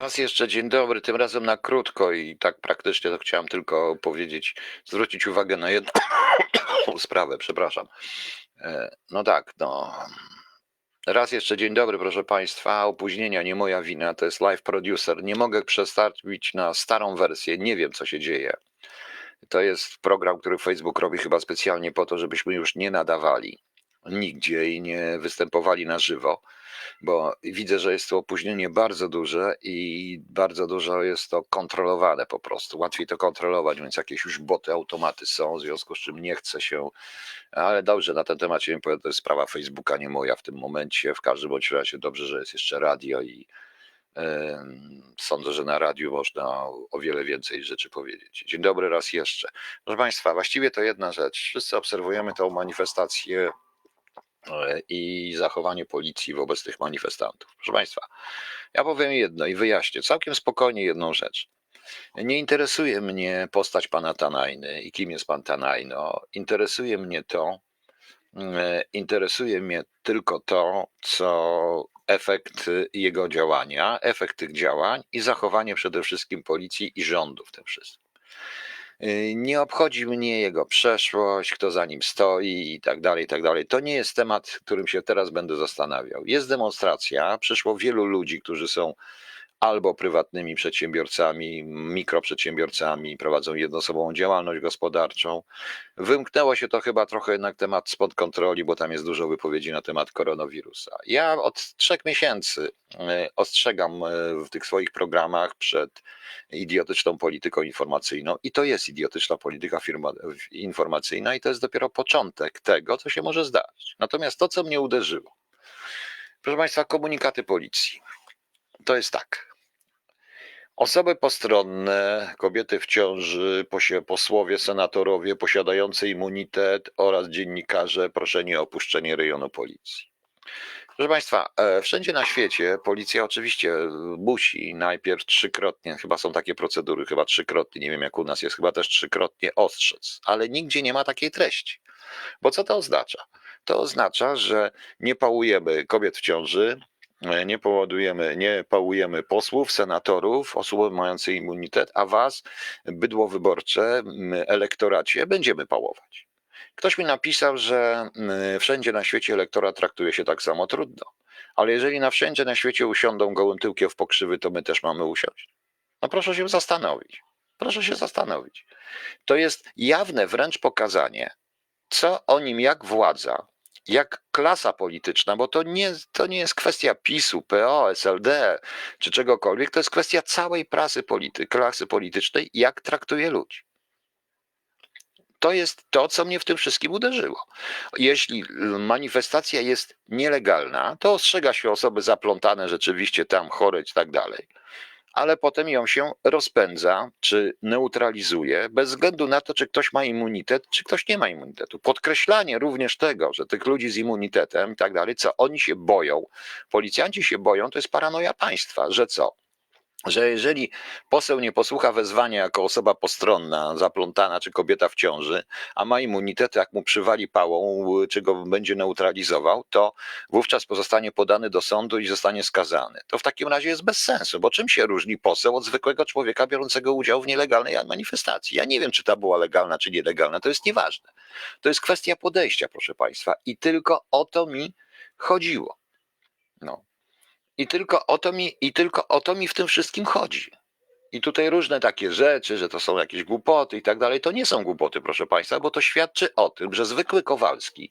Raz jeszcze dzień dobry, tym razem na krótko i tak praktycznie to chciałem tylko powiedzieć, zwrócić uwagę na jedną sprawę, przepraszam. E, No tak, no. Raz jeszcze dzień dobry, proszę Państwa. Opóźnienia nie moja wina, to jest live producer. Nie mogę przestawić na starą wersję, nie wiem co się dzieje. To jest program, który Facebook robi chyba specjalnie po to, żebyśmy już nie nadawali nigdzie i nie występowali na żywo bo widzę, że jest to opóźnienie bardzo duże i bardzo dużo jest to kontrolowane po prostu. Łatwiej to kontrolować, więc jakieś już boty, automaty są, w związku z czym nie chce się, ale dobrze, na ten temat się nie powiem, to jest sprawa Facebooka, nie moja w tym momencie. W każdym bądź razie dobrze, że jest jeszcze radio i sądzę, że na radiu można o wiele więcej rzeczy powiedzieć. Dzień dobry raz jeszcze. Proszę Państwa, właściwie to jedna rzecz. Wszyscy obserwujemy tą manifestację i zachowanie policji wobec tych manifestantów. Proszę Państwa, ja powiem jedno i wyjaśnię całkiem spokojnie jedną rzecz. Nie interesuje mnie postać pana Tanajny i kim jest pan Tanajno. Interesuje mnie to, e, interesuje mnie tylko to, co efekt jego działania, efekt tych działań i zachowanie przede wszystkim policji i rządu w tym wszystkim. Y, Nie obchodzi mnie jego przeszłość, kto za nim stoi i tak dalej, i tak dalej. To nie jest temat, którym się teraz będę zastanawiał. Jest demonstracja, przyszło wielu ludzi, którzy są albo prywatnymi przedsiębiorcami, mikroprzedsiębiorcami, prowadzą jednoosobową działalność gospodarczą. Wymknęło się to chyba trochę jednak temat spod kontroli, bo tam jest dużo wypowiedzi na temat koronawirusa. Ja od trzech miesięcy e, ostrzegam e, w tych swoich programach przed idiotyczną polityką informacyjną i to jest idiotyczna polityka firma, informacyjna i to jest dopiero początek tego, co się może zdarzyć. Natomiast to, co mnie uderzyło, proszę Państwa, komunikaty policji. To jest tak. Osoby postronne, kobiety w ciąży, posłowie, senatorowie posiadający immunitet oraz dziennikarze proszeni o opuszczenie rejonu policji. Proszę Państwa, e, wszędzie na świecie policja oczywiście musi najpierw trzykrotnie, chyba są takie procedury, chyba trzykrotnie, nie wiem jak u nas jest, chyba też trzykrotnie ostrzec, ale nigdzie nie ma takiej treści. Bo co to oznacza? To oznacza, że nie pałujemy kobiet w ciąży, e, nie powodujemy, nie pałujemy posłów, senatorów, osób mających immunitet, a was, bydło wyborcze, elektoracie, będziemy pałować. Ktoś mi napisał, że wszędzie na świecie elektorat traktuje się tak samo trudno. Ale jeżeli na wszędzie na świecie usiądą gołym tyłkiem w pokrzywy, to my też mamy usiąść. No proszę się zastanowić. Proszę się zastanowić. To jest jawne wręcz pokazanie, co o nim jak władza, jak klasa polityczna, bo to nie, to nie jest kwestia PiSu, PO, SLD czy czegokolwiek, to jest kwestia całej prasy polity, klasy politycznej, jak traktuje ludzi. To jest to, co mnie w tym wszystkim uderzyło. Jeśli manifestacja jest nielegalna, to ostrzega się osoby zaplątane rzeczywiście tam, chore i tak dalej. Ale potem ją się rozpędza, czy neutralizuje, bez względu na to, czy ktoś ma immunitet, czy ktoś nie ma immunitetu. Podkreślanie również tego, że tych ludzi z immunitetem i tak dalej, co oni się boją, policjanci się boją, to jest paranoja państwa, że co? Że jeżeli poseł nie posłucha wezwania jako osoba postronna, zaplątana czy kobieta w ciąży, a ma immunitet, jak mu przywali pałą, czy go będzie neutralizował, to wówczas pozostanie podany do sądu i zostanie skazany. To w takim razie jest bez sensu, bo czym się różni poseł od zwykłego człowieka biorącego udział w nielegalnej manifestacji? Ja nie wiem, czy ta była legalna, czy nielegalna, to jest nieważne. To jest kwestia podejścia, proszę Państwa, i tylko o to mi chodziło. No. I tylko o to mi, i tylko o to mi w tym wszystkim chodzi. I tutaj różne takie rzeczy, że to są jakieś głupoty i tak dalej, to nie są głupoty, proszę Państwa, bo to świadczy o tym, że zwykły Kowalski,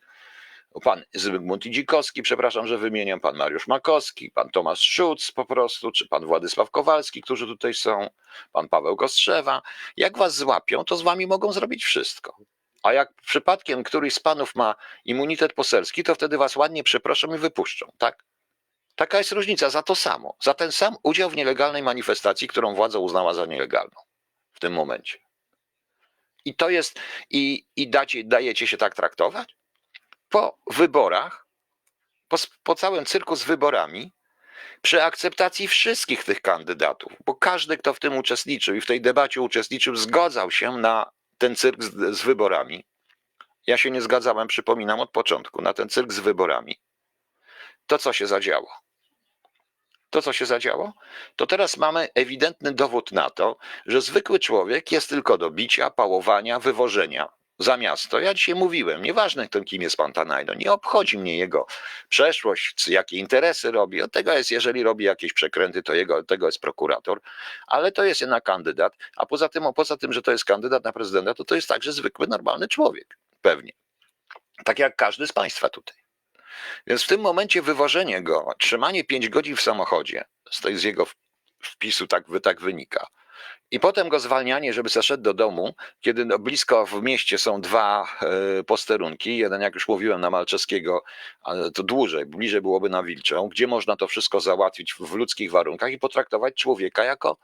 pan Zygmunt Idzikowski, przepraszam, że wymieniam, pan Mariusz Makowski, pan Tomasz Szuc po prostu, czy pan Władysław Kowalski, którzy tutaj są, pan Paweł Kostrzewa, jak was złapią, to z wami mogą zrobić wszystko. A jak przypadkiem któryś z panów ma immunitet poselski, to wtedy was ładnie przeproszą i wypuszczą, tak? Taka jest różnica za to samo, za ten sam udział w nielegalnej manifestacji, którą władza uznała za nielegalną w tym momencie. I to jest, i, i dacie, dajecie się tak traktować? Po wyborach, po, po całym cyrku z wyborami, przy akceptacji wszystkich tych kandydatów, bo każdy, kto w tym uczestniczył i w tej debacie uczestniczył, zgadzał się na ten cyrk z, z wyborami. Ja się nie zgadzałem, przypominam od początku, na ten cyrk z wyborami. To co się zadziało? To, co się zadziało? To teraz mamy ewidentny dowód na to, że zwykły człowiek jest tylko do bicia, pałowania, wywożenia za miasto. Ja dzisiaj mówiłem, nieważne kto, kim jest pan Tanajno, nie obchodzi mnie jego przeszłość, jakie interesy robi. Od tego jest, jeżeli robi jakieś przekręty, to jego, tego jest prokurator, ale to jest jednak kandydat, a poza tym, poza tym, że to jest kandydat na prezydenta, to to jest także zwykły, normalny człowiek. Pewnie. Tak jak każdy z państwa tutaj. Więc w tym momencie wywożenie go, trzymanie 5 godzin w samochodzie, z, jego wpisu tak, tak wynika, i potem go zwalnianie, żeby zaszedł do domu, kiedy no blisko w mieście są dwa e, posterunki. Jeden, jak już mówiłem, na Malczewskiego, ale to dłużej, bliżej byłoby na Wilczą, gdzie można to wszystko załatwić w ludzkich warunkach i potraktować człowieka jako,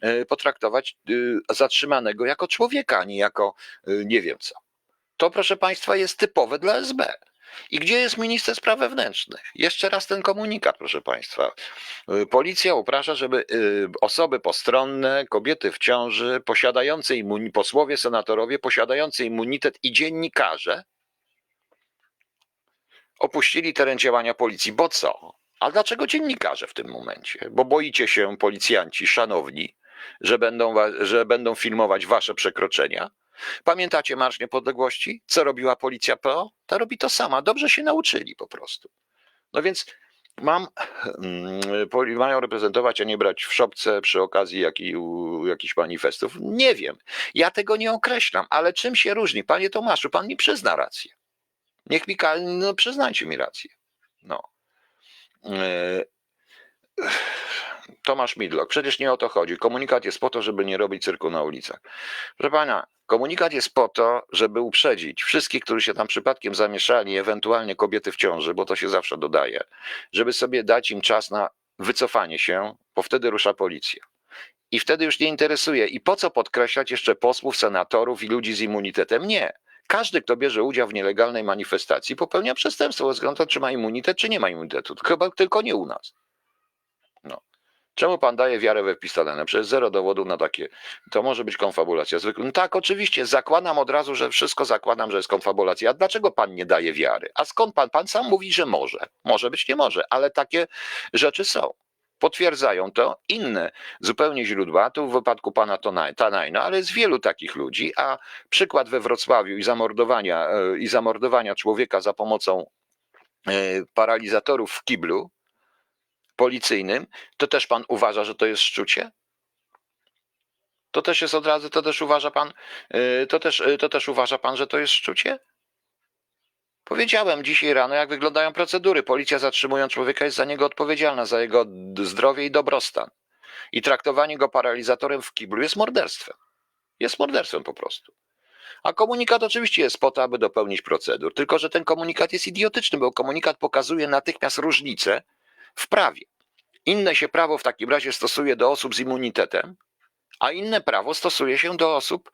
e, potraktować e, zatrzymanego jako człowieka, a nie jako e, nie wiem co. To, proszę Państwa, jest typowe dla SB. I gdzie jest minister spraw wewnętrznych? Jeszcze raz ten komunikat, proszę Państwa. Y, Policja uprasza, żeby y, osoby postronne, kobiety w ciąży, posiadające immunitet, posłowie, senatorowie, posiadający immunitet i dziennikarze opuścili teren działania policji. Bo co? A dlaczego dziennikarze w tym momencie? Bo boicie się, policjanci, szanowni, że będą, że będą filmować wasze przekroczenia? Pamiętacie Marsz Niepodległości? Co robiła policja PO? Ta robi to sama. Dobrze się nauczyli po prostu. No więc mam, mm, mają reprezentować, a nie brać w szopce przy okazji jaki, u- jakichś manifestów. Nie wiem. Ja tego nie określam, ale czym się różni? Panie Tomaszu, pan mi przyzna rację. Niech mi, no przyznajcie mi rację. No. E, Tomasz Midlok, przecież nie o to chodzi. Komunikat jest po to, żeby nie robić cyrku na ulicach. Proszę pana, komunikat jest po to, żeby uprzedzić wszystkich, którzy się tam przypadkiem zamieszali, ewentualnie kobiety w ciąży, bo to się zawsze dodaje, żeby sobie dać im czas na wycofanie się, bo wtedy rusza policja. I wtedy już nie interesuje. I po co podkreślać jeszcze posłów, senatorów i ludzi z immunitetem? Nie. Każdy, kto bierze udział w nielegalnej manifestacji, popełnia przestępstwo, bez względu na to, czy ma immunitet, czy nie ma immunitetu. Chyba tylko nie u nas. No. Czemu pan daje wiarę we Pistalenę? Przecież zero dowodów na takie. To może być konfabulacja. No tak, oczywiście, zakładam od razu, że wszystko zakładam, że jest konfabulacja. A dlaczego pan nie daje wiary? A skąd pan? Pan sam mówi, że może. Może być, nie może, ale takie rzeczy są. Potwierdzają to inne zupełnie źródła, tu w wypadku pana Tanajna, ale jest wielu takich ludzi, a przykład we Wrocławiu i zamordowania, e, i zamordowania człowieka za pomocą e, paralizatorów w kiblu policyjnym, to też pan uważa, że to jest szczucie? To też jest od razu, to też uważa pan, e, to też, e, to też uważa pan, że to jest szczucie? Powiedziałem dzisiaj rano, jak wyglądają procedury. Policja zatrzymując człowieka jest za niego odpowiedzialna, za jego zdrowie i dobrostan. I traktowanie go paralizatorem w kiblu jest morderstwem. Jest morderstwem po prostu. A komunikat oczywiście jest po to, aby dopełnić procedur. Tylko, że ten komunikat jest idiotyczny, bo komunikat pokazuje natychmiast różnicę w prawie. Inne się prawo w takim razie stosuje do osób z immunitetem, a inne prawo stosuje się do osób,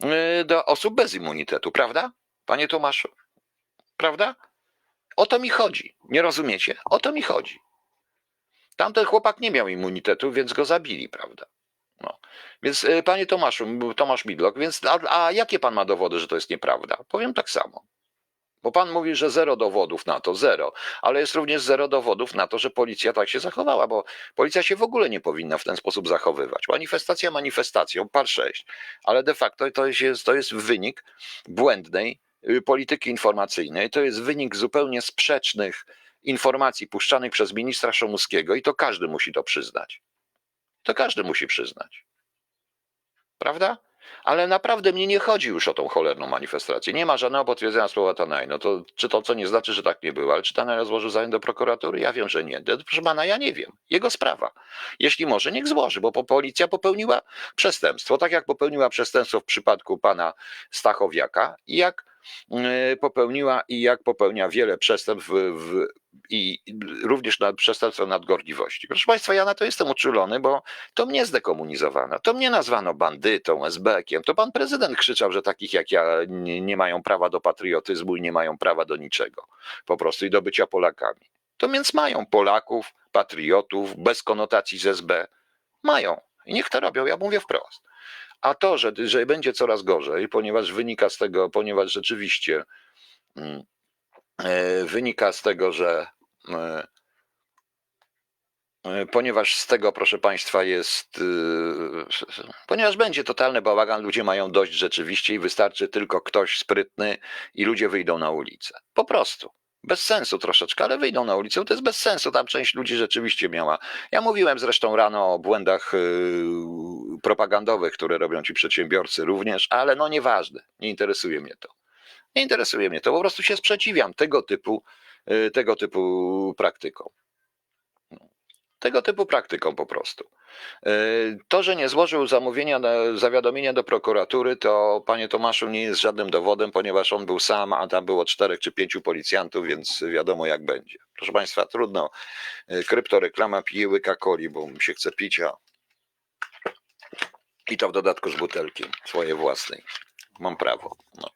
yy, do osób bez immunitetu, prawda? Panie Tomaszu? Prawda? O to mi chodzi. Nie rozumiecie? O to mi chodzi. Tamten chłopak nie miał immunitetu, więc go zabili, prawda? No. Więc y, panie Tomaszu, Tomasz Midlok, więc a, a jakie pan ma dowody, że to jest nieprawda? Powiem tak samo. Bo pan mówi, że zero dowodów na to, zero, ale jest również zero dowodów na to, że policja tak się zachowała, bo policja się w ogóle nie powinna w ten sposób zachowywać. Manifestacja manifestacją, par 6, ale de facto to jest, to jest wynik błędnej y, polityki informacyjnej, to jest wynik zupełnie sprzecznych informacji puszczanych przez ministra Szomuskiego i to każdy musi to przyznać. To każdy musi przyznać. Prawda? Ale naprawdę mnie nie chodzi już o tą cholerną manifestację. Nie ma żadnego potwierdzenia słowa Tanaj. No to czy to co nie znaczy, że tak nie było? Ale czy Tanaj złożył zajem do prokuratury? Ja wiem, że nie. Proszę pana, ja nie wiem. Jego sprawa. Jeśli może, niech złoży, bo po- policja popełniła przestępstwo. Tak jak popełniła przestępstwo w przypadku pana Stachowiaka i jak yy, popełniła i jak popełnia wiele przestępstw w, w, i również na przestępstwo nadgorliwości. Proszę Państwa, ja na to jestem uczulony, bo to mnie zdekomunizowano. To mnie nazwano bandytą, SB-kiem. To pan prezydent krzyczał, że takich jak ja nie, nie mają prawa do patriotyzmu i nie mają prawa do niczego. Po prostu i do bycia Polakami. To więc mają Polaków, patriotów, bez konotacji z SB. Mają. I niech to robią, ja mówię wprost. A to, że, że będzie coraz gorzej, ponieważ wynika z tego, ponieważ rzeczywiście mm, e, wynika z tego, że e, E, ponieważ z tego, proszę Państwa, jest. Ponieważ będzie totalny bałagan, ludzie mają dość rzeczywiście i wystarczy tylko ktoś sprytny i ludzie wyjdą na ulicę. Po prostu. Bez sensu troszeczkę, ale wyjdą na ulicę. To jest bez sensu. Tam część ludzi rzeczywiście miała. Ja mówiłem zresztą rano o błędach propagandowych, które robią ci przedsiębiorcy również, ale no nieważne. Nie interesuje mnie to. Nie interesuje mnie to. Po prostu się sprzeciwiam tego typu, yy, tego typu praktykom tego typu praktyką po prostu. E, To, że nie złożył zamówienia, zawiadomienia do prokuratury, to panie Tomaszu nie jest żadnym dowodem, ponieważ on był sam, a tam było czterech czy pięciu policjantów, więc wiadomo jak będzie. Proszę państwa, trudno. E, Kryptoreklama pije łyka coli, bo mi się chce picia. I to w dodatku z butelki swojej własnej. Mam prawo. No.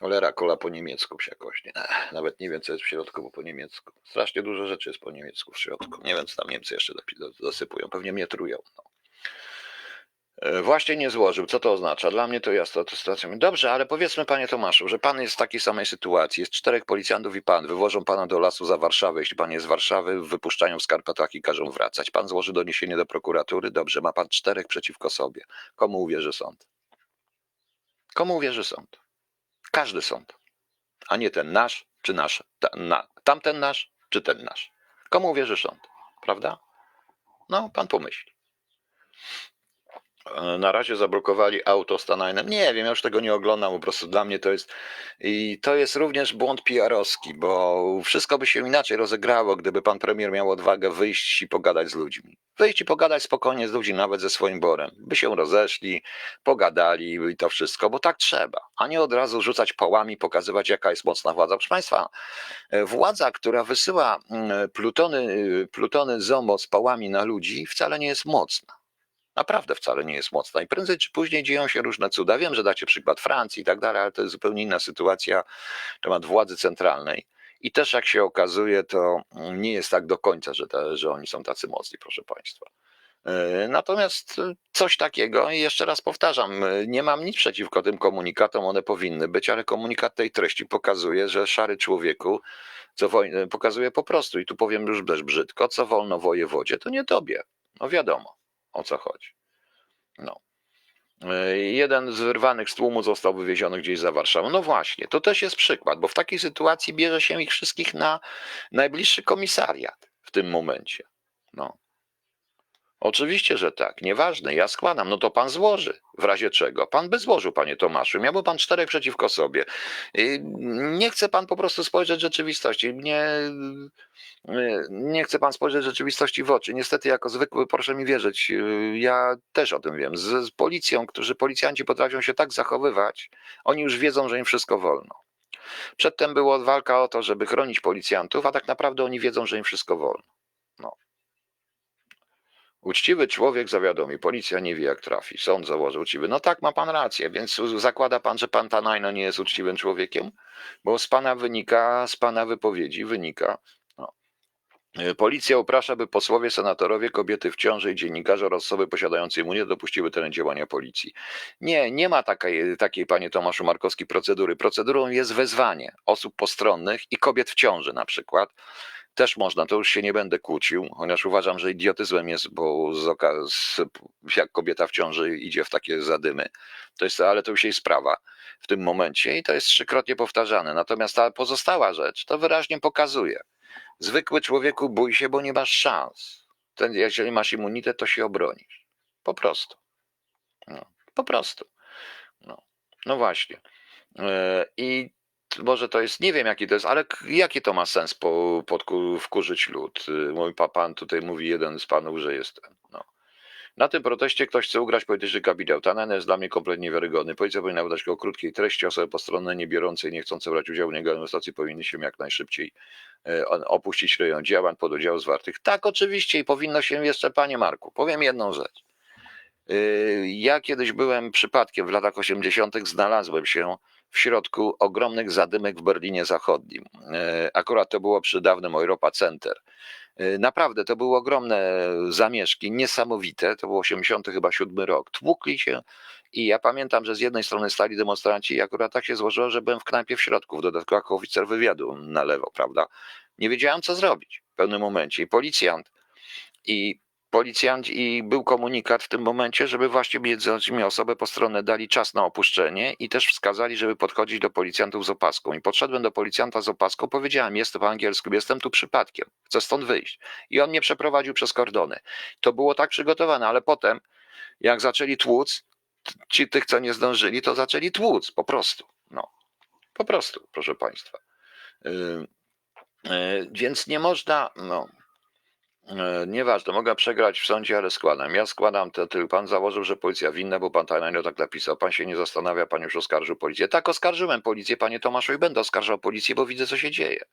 Cholera, kola po niemiecku się jakoś, nie? Ech, Nawet nie wiem, co jest w środku, bo po niemiecku. Strasznie dużo rzeczy jest po niemiecku w środku. Nie wiem, co tam Niemcy jeszcze dosypują. Pewnie mnie trują. No. E, Właśnie nie złożył. Co to oznacza? Dla mnie to jasna to sytuacja. Dobrze, ale powiedzmy, panie Tomaszu, że pan jest w takiej samej sytuacji. Jest czterech policjantów i pan. Wywożą pana do lasu za Warszawę. Jeśli pan jest z Warszawy, wypuszczają w skarpetach i każą wracać. Pan złoży doniesienie do prokuratury. Dobrze, ma pan czterech przeciwko sobie. Komu uwierzy sąd? Komu uwierzy sąd? Każdy sąd, a nie ten nasz czy nasz, ta, na, tamten nasz czy ten nasz. Komu uwierzy sąd, prawda? No, pan pomyśli. E, Na razie zablokowali auto Stanajnem. Nie wiem, ja już tego nie oglądam, po prostu dla mnie to jest i to jest również błąd PR-owski, bo wszystko by się inaczej rozegrało, gdyby pan premier miał odwagę wyjść i pogadać z ludźmi. Wyjść i pogadać spokojnie z ludźmi, nawet ze swoim borem. By się rozeszli, pogadali i to wszystko, bo tak trzeba, a nie od razu rzucać pałami, pokazywać jaka jest mocna władza. Proszę Państwa, e, władza, która wysyła mm, plutony, plutony ZOMO z pałami na ludzi wcale nie jest mocna. Naprawdę wcale nie jest mocna i prędzej czy później dzieją się różne cuda. Wiem, że dacie przykład Francji i tak dalej, ale to jest zupełnie inna sytuacja, temat władzy centralnej. I też jak się okazuje, to nie jest tak do końca, że, te, że oni są tacy mocni, proszę Państwa. E, Natomiast e, coś takiego, i jeszcze raz powtarzam, e, nie mam nic przeciwko tym komunikatom, one powinny być, ale komunikat tej treści pokazuje, że szary człowieku, co woj- pokazuje po prostu, i tu powiem już też brzydko, co wolno wojewodzie, to nie tobie. No wiadomo, o co chodzi. No. E, Jeden z wyrwanych z tłumu został wywieziony gdzieś za Warszawą. No właśnie, to też jest przykład, bo w takiej sytuacji bierze się ich wszystkich na najbliższy komisariat w tym momencie. No. Oczywiście, że tak. Nieważne, ja składam. No to pan złoży. W razie czego? Pan by złożył, panie Tomaszu. Miałby pan czterech przeciwko sobie. Nie chce pan po prostu spojrzeć rzeczywistości. Nie, nie chce pan spojrzeć rzeczywistości w oczy. Niestety, jako zwykły, proszę mi wierzyć, ja też o tym wiem. Z, z policją, którzy policjanci potrafią się tak zachowywać, oni już wiedzą, że im wszystko wolno. Przedtem była walka o to, żeby chronić policjantów, a tak naprawdę oni wiedzą, że im wszystko wolno. No. Uczciwy człowiek zawiadomi, policja nie wie jak trafi, sąd założy uczciwy. No tak, ma pan rację, więc zakłada pan, że pan Tanajno nie jest uczciwym człowiekiem? Bo z pana wynika, z pana wypowiedzi wynika. No. Y, Policja uprasza, by posłowie, senatorowie, kobiety w ciąży i dziennikarze oraz osoby posiadające immunitet dopuściły teren działania policji. Nie, nie ma takiej, takiej, panie Tomaszu Markowski, procedury. Procedurą jest wezwanie osób postronnych i kobiet w ciąży na przykład. Też można, to już się nie będę kłócił, chociaż uważam, że idiotyzmem jest, bo z oka- z, jak kobieta w ciąży idzie w takie zadymy, to jest, ale to już jej sprawa w tym momencie i to jest trzykrotnie powtarzane. Natomiast ta pozostała rzecz to wyraźnie pokazuje. Zwykły człowieku bój się, bo nie masz szans. Ten, jeżeli masz immunitet, to się obronisz. Po prostu. No, po prostu. No, no właśnie. E, I może to jest, nie wiem jaki to jest, ale jaki to ma sens po, wkurzyć lud? Y, Mój pa- pan tutaj mówi jeden z panów, że jest. No. Na tym proteście ktoś chce ugrać polityczny kapitał. Tanen jest dla mnie kompletnie niewiarygodny. Policja powinna wydać go krótkiej treści. Osoby postronne nie biorące i nie chcące brać udziału w niego demonstracji powinny się jak najszybciej e, opuścić rejon działań pododdziałów zwartych. Tak, oczywiście i powinno się jeszcze, panie Marku, powiem jedną rzecz. Yy, Ja kiedyś byłem przypadkiem w latach 80., znalazłem się w środku ogromnych zadymek w Berlinie Zachodnim. Yy, Akurat to było przy dawnym Europa Center. Yy, Naprawdę to były ogromne zamieszki, niesamowite. To był 80 chyba 7 rok. Tłukli się i ja pamiętam, że z jednej strony stali demonstranci i akurat tak się złożyło, że byłem w knajpie w środku, w dodatku jako oficer wywiadu na lewo, prawda? Nie wiedziałem co zrobić w pewnym momencie i policjant I policjanci, i był komunikat w tym momencie, żeby właśnie innymi osobę po stronę dali czas na opuszczenie i też wskazali, żeby podchodzić do policjantów z opaską. I podszedłem do policjanta z opaską, powiedziałem, jestem po angielsku, jestem tu przypadkiem, chcę stąd wyjść. I on mnie przeprowadził przez kordony. To było tak przygotowane, ale potem, jak zaczęli tłuc, ci tych, co nie zdążyli, to zaczęli tłuc, po prostu. No, po prostu, proszę Państwa. Yy, yy, więc nie można, no, Nieważne, mogę przegrać w sądzie, ale składam. Ja składam to tylko. Pan założył, że policja winna, bo pan Tajnajno tak napisał. Pan się nie zastanawia, pan już oskarżył policję. Tak, oskarżyłem policję, panie Tomaszu, i będę oskarżał policję, bo widzę, co się dzieje.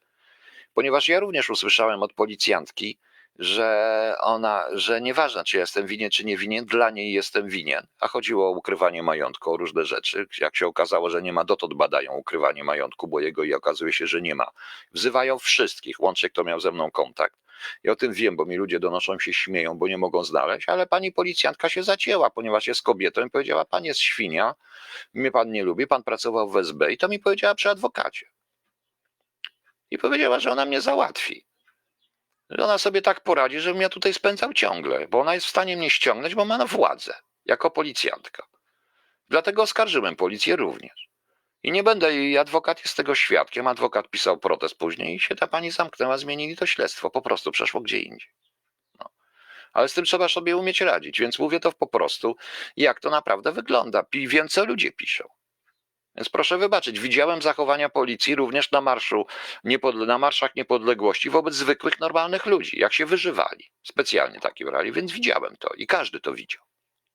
Ponieważ ja również usłyszałem od policjantki, że ona, że nieważne, czy jestem winien, czy nie winien, dla niej jestem winien. A chodziło o ukrywanie majątku, o różne rzeczy. Jak się okazało, że nie ma, dotąd badają ukrywanie majątku, bo jego i okazuje się, że nie ma. Wzywają wszystkich, łącznie kto miał ze mną kontakt. Ja o tym wiem, bo mi ludzie donoszą się, śmieją, bo nie mogą znaleźć, ale pani policjantka się zacięła, ponieważ jest kobietą i powiedziała, pan jest świnia, mnie pan nie lubi, pan pracował w SB i to mi powiedziała przy adwokacie. I powiedziała, że ona mnie załatwi. Że ona sobie tak poradzi, żebym ja tutaj spędzał ciągle, bo ona jest w stanie mnie ściągnąć, bo ma na władzę, jako policjantka. Dlatego oskarżyłem policję również. I nie będę, i adwokat jest tego świadkiem. Adwokat pisał protest później i się ta pani zamknęła, zmienili to śledztwo, po prostu przeszło gdzie indziej. No. Ale z tym trzeba sobie umieć radzić, więc mówię to po prostu, jak to naprawdę wygląda. I wiem, co ludzie piszą. Więc proszę wybaczyć, widziałem zachowania policji również na marszu, niepodle- na marszach niepodległości wobec zwykłych, normalnych ludzi, jak się wyżywali. Specjalnie takie brali, więc widziałem to i każdy to widział.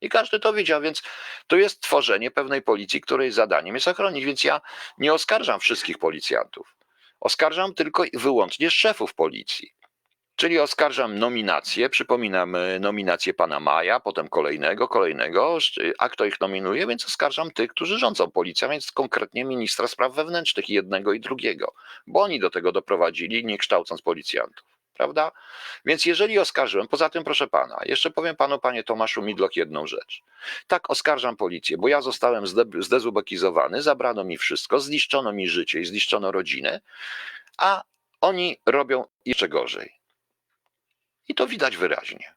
I każdy to widział, więc to jest tworzenie pewnej policji, której zadaniem jest ochronić. Więc ja nie oskarżam wszystkich policjantów. Oskarżam tylko i wyłącznie szefów policji. Czyli oskarżam nominację, przypominam e, nominację pana Maja, potem kolejnego, kolejnego, a kto ich nominuje, więc oskarżam tych, którzy rządzą policją, więc konkretnie ministra spraw wewnętrznych jednego i drugiego, bo oni do tego doprowadzili, nie kształcąc policjantów. Prawda? Więc jeżeli oskarżyłem, poza tym proszę pana, jeszcze powiem panu, panie Tomaszu Midlok, jedną rzecz. Tak, oskarżam policję, bo ja zostałem zde- zdezubekizowany, zabrano mi wszystko, zniszczono mi życie i zniszczono rodzinę, a oni robią jeszcze gorzej. I to widać wyraźnie.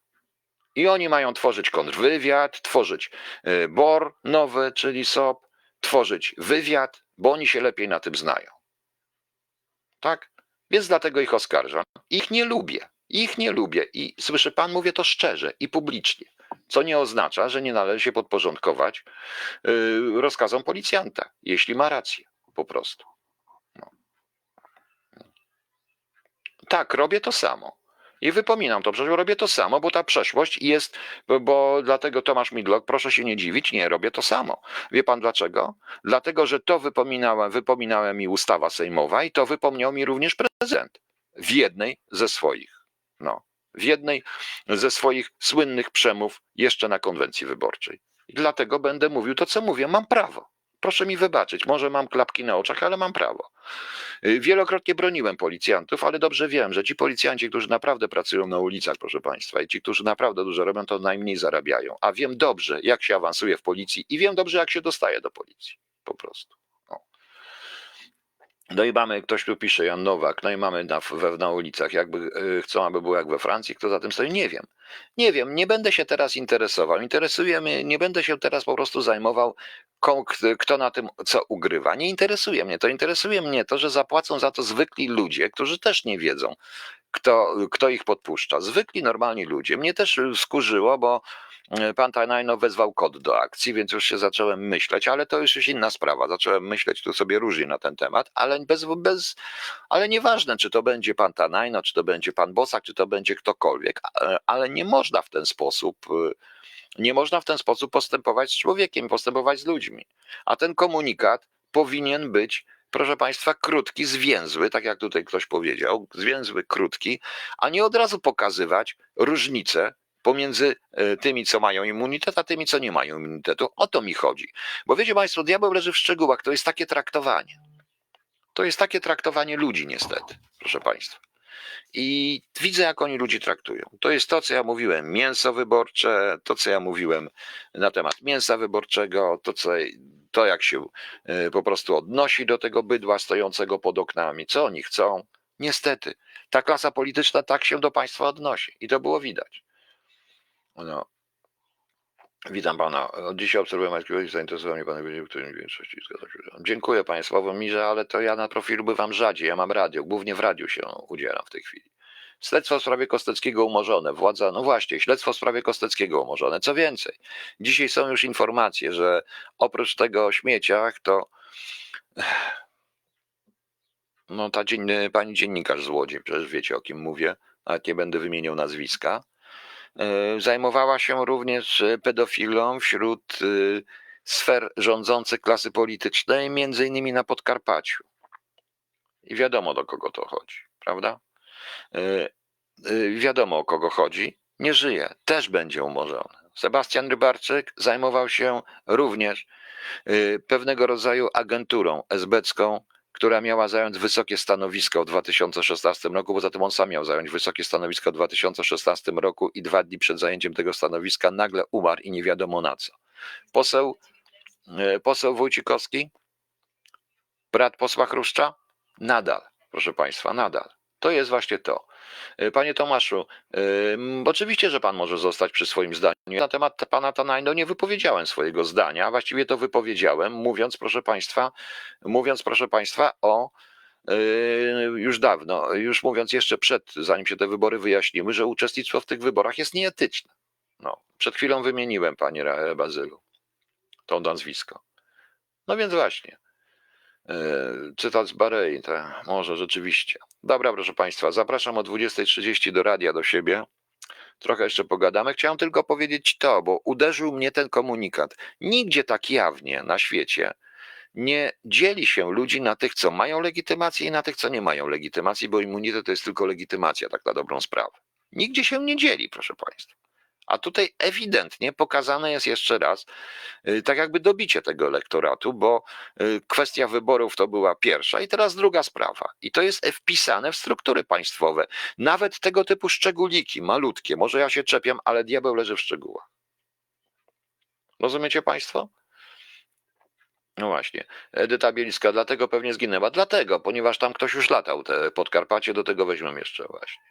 I oni mają tworzyć kontrwywiad, tworzyć y, BOR nowy, czyli SOP, tworzyć wywiad, bo oni się lepiej na tym znają. Tak? Więc dlatego ich oskarżam. Ich nie lubię. Ich nie lubię. I słyszy pan, mówię to szczerze i publicznie. Co nie oznacza, że nie należy się podporządkować y, rozkazom policjanta, jeśli ma rację. Po prostu. No. Tak, robię to samo. I wypominam to, przecież robię to samo, bo ta przeszłość jest, bo, dlatego Tomasz Midlok, proszę się nie dziwić, nie robię to samo. Wie pan dlaczego? Dlatego, że to wypominałem, wypominała mi ustawa sejmowa i to wypomniał mi również prezydent w jednej ze swoich, no, w jednej ze swoich słynnych przemów jeszcze na konwencji wyborczej. I dlatego będę mówił to, co mówię, mam prawo. Proszę mi wybaczyć, może mam klapki na oczach, ale mam prawo. Y, Wielokrotnie broniłem policjantów, ale dobrze wiem, że ci policjanci, którzy naprawdę pracują na ulicach, proszę Państwa, i ci, którzy naprawdę dużo robią, to najmniej zarabiają. A wiem dobrze, jak się awansuje w policji i wiem dobrze, jak się dostaje do policji. Po prostu. No i mamy, ktoś tu pisze, Jan Nowak, no i mamy na, we, na ulicach, jakby y, chcą, aby było jak we Francji, kto za tym stoi, nie wiem. Nie wiem, nie będę się teraz interesował. Interesuje mnie, nie będę się teraz po prostu zajmował, kto na tym co ugrywa. Nie interesuje mnie to. Interesuje mnie to, że zapłacą za to zwykli ludzie, którzy też nie wiedzą, kto, kto ich podpuszcza. Zwykli, normalni ludzie. Mnie też skurzyło, bo e, pan Tajnajno wezwał kod do akcji, więc już się zacząłem myśleć, ale to już jest inna sprawa. Zacząłem myśleć tu sobie różnie na ten temat, ale bez, bez ale nieważne, czy to będzie pan Tanajno, czy to będzie pan Bosak, czy to będzie ktokolwiek, ale, nie można w ten sposób y, nie można w ten sposób postępować z człowiekiem, postępować z ludźmi. A ten komunikat powinien być, proszę Państwa, krótki, zwięzły, tak jak tutaj ktoś powiedział, zwięzły, krótki, a nie od razu pokazywać różnice pomiędzy e, tymi, co mają immunitet, a tymi, co nie mają immunitetu. O to mi chodzi. Bo wiecie Państwo, diabeł leży w szczegółach, to jest takie traktowanie. To jest takie traktowanie ludzi, niestety, proszę Państwa. I widzę, jak oni ludzi traktują. To jest to, co ja mówiłem, mięso wyborcze, to, co ja mówiłem na temat mięsa wyborczego, to, co, to jak się y, po prostu odnosi do tego bydła stojącego pod oknami, co oni chcą. Niestety, ta klasa polityczna tak się do państwa odnosi i to było widać. No. Witam pana. Dzisiaj obserwuję i zainteresował mnie pan wiedział, którym większości zgadza się. Dziękuję panie Sławomirze, ale to ja na profilu bywam rzadziej. Ja mam radio, głównie w radiu się udzielam w tej chwili. Śledztwo w sprawie Kosteckiego umorzone. Władza, no właśnie, śledztwo w sprawie Kosteckiego umorzone. Co więcej, dzisiaj są już informacje, że oprócz tego o śmieciach, to no ta pani dziennikarz z Łodzi, przecież wiecie o kim mówię, nawet nie będę wymieniał nazwiska, zajmowała się również e, pedofilą wśród e, sfer rządzących klasy politycznej, między innymi na Podkarpaciu. I wiadomo do kogo to chodzi, prawda? E, e, Wiadomo o kogo chodzi. Nie żyje, też będzie umorzony. Sebastian Rybarczyk zajmował się również e, pewnego rodzaju agenturą esbecką, która miała zająć wysokie stanowisko w 2016 roku. Poza tym on sam miał zająć wysokie stanowisko w 2016 roku i dwa dni przed zajęciem tego stanowiska nagle umarł i nie wiadomo na co. Poseł, e, poseł Wójcikowski, brat posła Chruszcza? Nadal, proszę Państwa, nadal. To jest właśnie to. E, Panie Tomaszu, ym, oczywiście, że Pan może zostać przy swoim zdaniu. Na temat Pana Tanajno nie wypowiedziałem swojego zdania, właściwie to wypowiedziałem, mówiąc, proszę Państwa, mówiąc, proszę Państwa, o yy, już dawno, już mówiąc jeszcze przed, zanim się te wybory wyjaśniły, że uczestnictwo w tych wyborach jest nieetyczne. No, przed chwilą wymieniłem, Panie Bazylu, to nazwisko. No więc właśnie. Yy, Cytat z Barei, to może rzeczywiście. Dobra, proszę Państwa, zapraszam o 20.30 do radia do siebie. Trochę jeszcze pogadamy. Chciałem tylko powiedzieć to, bo uderzył mnie ten komunikat. Nigdzie tak jawnie na świecie nie dzieli się ludzi na tych, co mają legitymację i na tych, co nie mają legitymacji, bo immunitet to jest tylko legitymacja, tak na dobrą sprawę. Nigdzie się nie dzieli, proszę Państwa. A tutaj ewidentnie pokazane jest jeszcze raz, y, tak jakby dobicie tego elektoratu, bo y, kwestia wyborów to była pierwsza i teraz druga sprawa. I to jest wpisane w struktury państwowe. Nawet tego typu szczególiki, malutkie, może ja się czepiam, ale diabeł leży w szczegółach. Rozumiecie Państwo? No właśnie. Edyta Bieliska, dlatego pewnie zginęła. Dlatego, ponieważ tam ktoś już latał, te Podkarpacie, do tego weźmiemy jeszcze właśnie.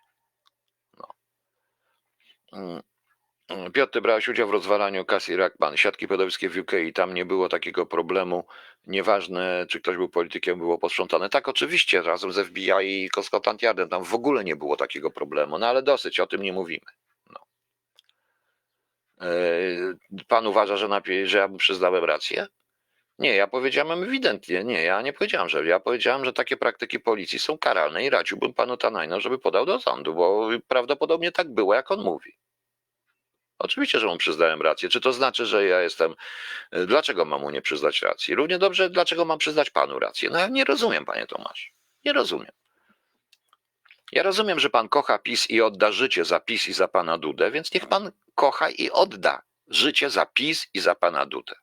No. Mm, Piotr, ty brałeś udział w rozwalaniu Cassie Rackman, siatki pedofilskie w UK i tam nie było takiego problemu. Nieważne, czy ktoś był politykiem, było posprzątane. Tak, oczywiście, razem z FBI i Scotland Yardem tam w ogóle nie było takiego problemu, no ale dosyć, o tym nie mówimy. No. Yy, Pan uważa, że, że ja mu przyznałem rację? Nie, ja powiedziałem ewidentnie, nie, ja nie powiedziałem, że ja powiedziałem, że takie praktyki policji są karalne i radziłbym panu Tanajno, żeby podał do sądu, bo prawdopodobnie tak było, jak on mówi. Oczywiście, że mu przyznałem rację. Czy to znaczy, że ja jestem. y, Dlaczego mam mu nie przyznać racji? Równie dobrze, dlaczego mam przyznać panu rację? No ja nie rozumiem, panie Tomasz. Nie rozumiem. Ja rozumiem, że pan kocha PiS i odda życie za PiS i za pana Dudę, więc niech pan kocha i odda życie za PiS i za pana Dudę.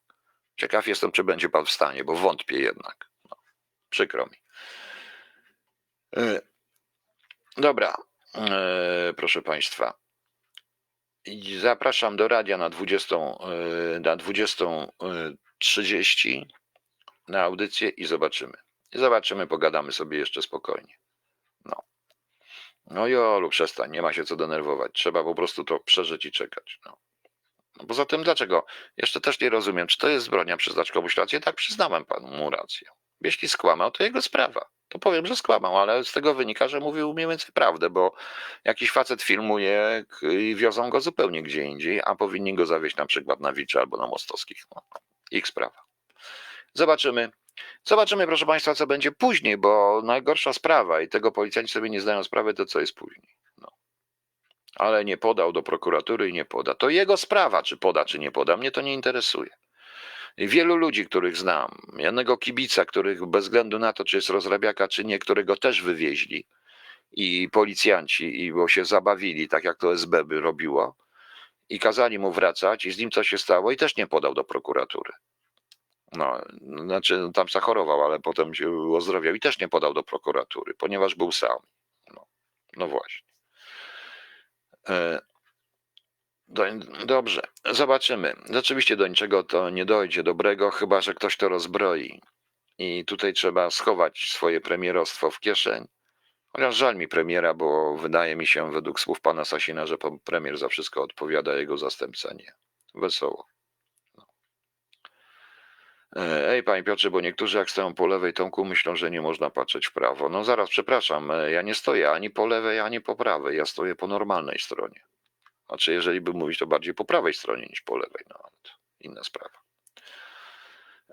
Ciekaw jestem, czy będzie pan w stanie, bo wątpię jednak. No, przykro mi. Y, Dobra, y, proszę państwa. I Zapraszam do radia na 20, y, na 20.30 na audycję i zobaczymy. Zobaczymy, pogadamy sobie jeszcze spokojnie. No. No Jolu, przestań, nie ma się co denerwować. Trzeba po prostu to przeżyć i czekać. No. No poza tym, dlaczego? Jeszcze też nie rozumiem, czy to jest zbrodnia przyznać komuś rację? Tak, przyznałem panu mu rację. Jeśli skłamał, to jego sprawa. To powiem, że skłamał, ale z tego wynika, że mówił mniej więcej prawdę, bo jakiś facet filmuje i wiozą go zupełnie gdzie indziej, a powinni go zawieźć na przykład na Wilcze albo na Mostowskich. No, ich sprawa. Zobaczymy. Zobaczymy, proszę Państwa, co będzie później, bo najgorsza sprawa i tego policjanci sobie nie zdają sprawy, to co jest później. No. Ale nie podał do prokuratury i nie poda. To jego sprawa, czy poda, czy nie poda. Mnie to nie interesuje. Wielu ludzi, których znam, jednego kibica, których bez względu na to, czy jest rozrabiaka, czy nie, którego też wywieźli i policjanci, i bo się zabawili, tak jak to SB by robiło, i kazali mu wracać, i z nim co się stało, i też nie podał do prokuratury. No, znaczy tam zachorował, ale potem się ozdrowiał i też nie podał do prokuratury, ponieważ był sam. No, no właśnie. Do, dobrze, zobaczymy. Rzeczywiście do niczego to nie dojdzie dobrego, chyba że ktoś to rozbroi. I tutaj trzeba schować swoje premierostwo w kieszeń Chociaż żal mi premiera, bo wydaje mi się, według słów pana Sasina, że premier za wszystko odpowiada, jego zastępca nie. Wesoło. No. E, Ej, panie Piotrze, bo niektórzy jak stoją po lewej Tomku myślą, że nie można patrzeć w prawo. No zaraz, przepraszam, e, ja nie stoję ani po lewej, ani po prawej. Ja stoję po normalnej stronie. Znaczy, jeżeli by mówić, to bardziej po prawej stronie niż po lewej. No, inna sprawa.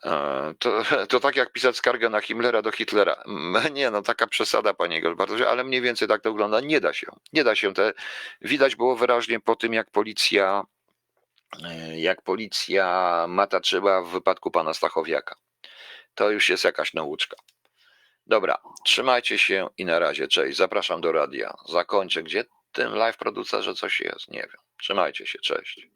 E, To, to tak jak pisać skargę na Himmlera do Hitlera. Nie, no taka przesada, panie bardzo, ale mniej więcej tak to wygląda. Nie da się. Nie da się. Te, widać było wyraźnie po tym, jak policja, e, jak policja mataczyła w wypadku pana Stachowiaka. To już jest jakaś nauczka. Dobra, trzymajcie się i na razie. Cześć. Zapraszam do radia. Zakończę. Gdzie tym live producerze coś jest? Nie wiem. Trzymajcie się. Cześć.